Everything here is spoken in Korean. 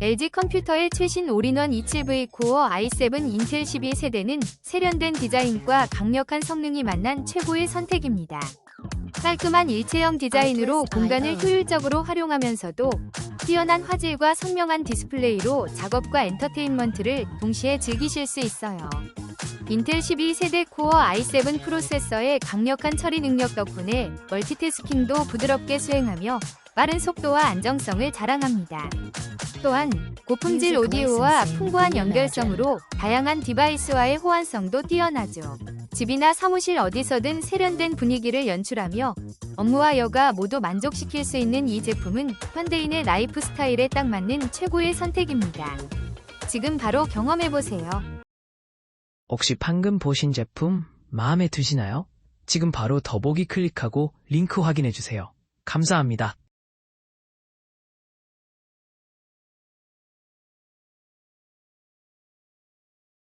LG 컴퓨터의 최신 올인원 27V 코어 i7 인텔 12세대는 세련된 디자인과 강력한 성능이 만난 최고의 선택입니다. 깔끔한 일체형 디자인으로 공간을 효율적으로 활용하면서도 뛰어난 화질과 선명한 디스플레이로 작업과 엔터테인먼트를 동시에 즐기실 수 있어요. 인텔 12세대 코어 i7 프로세서의 강력한 처리 능력 덕분에 멀티태스킹도 부드럽게 수행하며 빠른 속도와 안정성을 자랑합니다. 또한 고품질 오디오와 풍부한 연결성으로 다양한 디바이스와의 호환성도 뛰어나죠. 집이나 사무실 어디서든 세련된 분위기를 연출하며 업무와 여가 모두 만족시킬 수 있는 이 제품은 현대인의 라이프 스타일에 딱 맞는 최고의 선택입니다. 지금 바로 경험해보세요. 혹시 방금 보신 제품 마음에 드시나요? 지금 바로 더보기 클릭하고 링크 확인해주세요. 감사합니다.